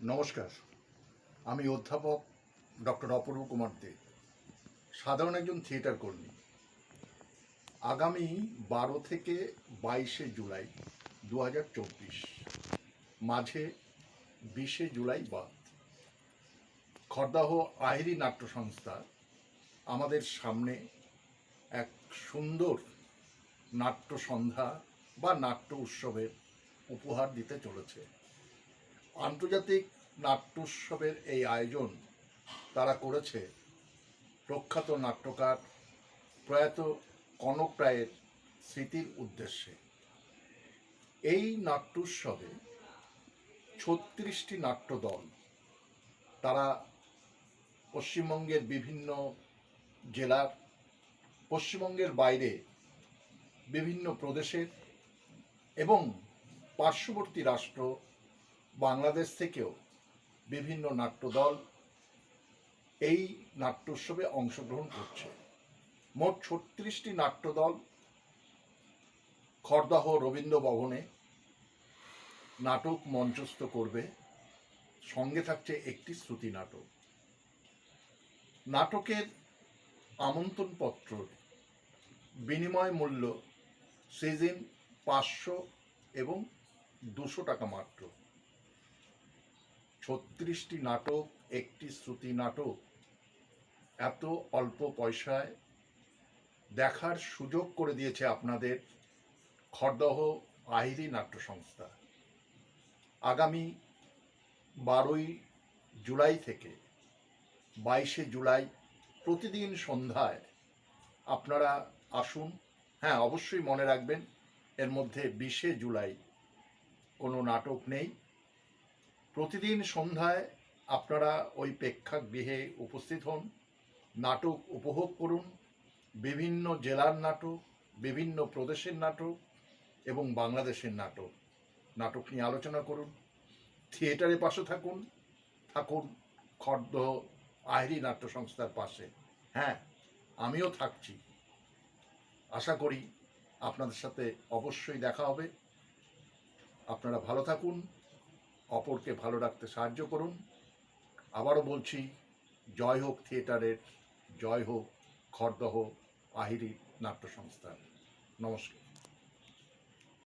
নমস্কার। আমি অধ্যাপক ডক্টর অপূর্ব কুমার দে, সাধারণ একজন থিয়েটার কর্মী। আগামী বারো থেকে বাইশে জুলাই দু হাজার চব্বিশ, মাঝে বিশে জুলাই বাদ। খড়দাহ আহিরি নাট্য সংস্থা আমাদের সামনে এক সুন্দর নাট্য সন্ধ্যা বা নাট্য উৎসবের উপহার দিতে চলেছে। আন্তর্জাতিক নাট্যোৎসবের এই আয়োজন তারা করেছে। প্রখ্যাত নাট্যকার প্রয়াত কনক রায়ের স্মৃতির উদ্দেশ্যে। এই নাট্যোৎসবে ছত্রিশটি নাট্যদল, তারা পশ্চিমবঙ্গের বিভিন্ন জেলার, পশ্চিমবঙ্গের বাইরে বিভিন্ন প্রদেশের এবং পার্শ্ববর্তী রাষ্ট্র বাংলাদেশ থেকেও বিভিন্ন নাট্যদল এই নাট্য উৎসবে অংশগ্রহণ করছে। মোট ছত্রিশটি নাট্যদল খড়দাহ রবীন্দ্র ভবনে নাটক মঞ্চস্থ করবে। সঙ্গে থাকছে একটি শ্রুতি নাটক। নাটকের আমন্ত্রণপত্র বিনিময় মূল্য সিজন পাঁচশো এবং দুশো টাকা মাত্র। ছত্রিশটি নাটক, একটি শ্রুতি নাটক। এত অল্প পয়সায় দেখার সুযোগ করে দিয়েছে আপনাদের খড়দহ আহিরি নাট্য সংস্থা আগামী বারোই জুলাই থেকে বাইশে জুলাই প্রতিদিন সন্ধ্যায় আপনারা আসুন। হ্যাঁ অবশ্যই মনে রাখবেন, এর মধ্যে বিশে জুলাই কোনো নাটক নেই। প্রতিদিন সন্ধ্যায় আপনারা ওই প্রেক্ষাগৃহে উপস্থিত হন, নাটক উপভোগ করুন, বিভিন্ন জেলার নাটক, বিভিন্ন প্রদেশের নাটক এবং বাংলাদেশের নাটক। নাটক নিয়ে আলোচনা করুন, থিয়েটারের পাশে থাকুন থাকুন খর্দ আহিরি নাট্য সংস্থার পাশে। হ্যাঁ আমিও থাকছি। আশা করি আপনাদের সাথে অবশ্যই দেখা হবে। আপনারা ভালো থাকুন। অপরকে ভালো রাখতে সাহায্য করুন। আবারও বলছি, জয় হোক থিয়েটারের, জয় হোক খড়দহ আহিরি নাট্য সংস্থা নমস্কার।